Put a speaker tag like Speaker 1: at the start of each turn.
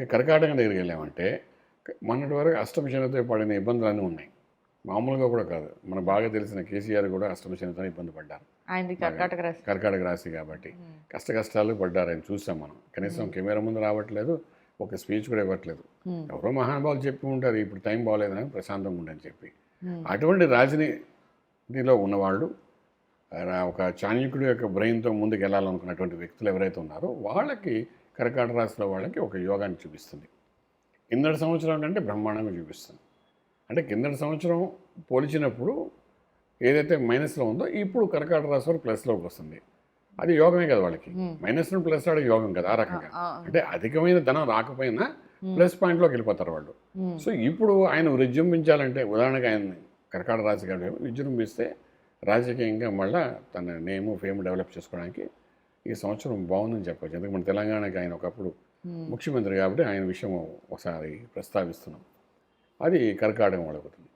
Speaker 1: ఇంకా కర్కాటకం దగ్గరికి వెళ్ళామంటే మొన్నటి వరకు అష్టమ శనితో పడిన ఇబ్బందులు అన్నీ ఉన్నాయి. మామూలుగా కూడా కాదు. మనకు బాగా తెలిసిన కేసీఆర్ కూడా అష్టమ శనితో ఇబ్బంది పడ్డారు.
Speaker 2: కర్కాటక రాశి.
Speaker 1: కర్కాటక రాశి కాబట్టి కష్ట కష్టాలు పడ్డారు ఆయన చూసాం మనం. కనీసం కెమెరా ముందు రావట్లేదు ఒక స్పీచ్ కూడా ఇవ్వట్లేదు. ఎవరో మహానుభావులు చెప్పి ఉంటారు ఇప్పుడు టైం బాగోలేదని ప్రశాంతంగా ఉండని చెప్పి. అటువంటి రాజనీతిలో ఉన్నవాళ్ళు ఒక చాణక్యుడి యొక్క బ్రెయిన్తో ముందుకు వెళ్ళాలనుకున్నటువంటి వ్యక్తులు ఎవరైతే ఉన్నారో వాళ్ళకి కర్కాటక రాశిలో వాళ్ళకి ఒక యోగాన్ని చూపిస్తుంది. కిందటి సంవత్సరం అంటే బ్రహ్మాండంగా చూపిస్తుంది. అంటే కిందటి సంవత్సరం పోల్చినప్పుడు ఏదైతే మైనస్లో ఉందో ఇప్పుడు కర్కాటక రాశి వారు ప్లస్లోకి వస్తుంది. అది యోగమే కదా వాళ్ళకి. మైనస్ నుండి ప్లస్ రావడం యోగం కదా ఆ రకంగా. అంటే అధికమైన ధనం రాకపోయినా ప్లస్ పాయింట్లోకి వెళ్ళిపోతారు వాళ్ళు. సో ఇప్పుడు ఆయన విజృంభించాలంటే ఉదాహరణకు ఆయన కర్కాటక రాశి గారు విజృంభిస్తే రాజకీయంగా మళ్ళా తన నేము ఫేమ్ డెవలప్ చేసుకోవడానికి ఈ సంవత్సరం బాగుందని చెప్పొచ్చు. ఎందుకంటే మన తెలంగాణకి ఆయన ఒకప్పుడు. ముఖ్యమంత్రి కాబట్టి ఆయన విషయం ఒకసారి ప్రస్తావిస్తున్నాం. అది కర్కాటకం వాళ్ళకుతుంది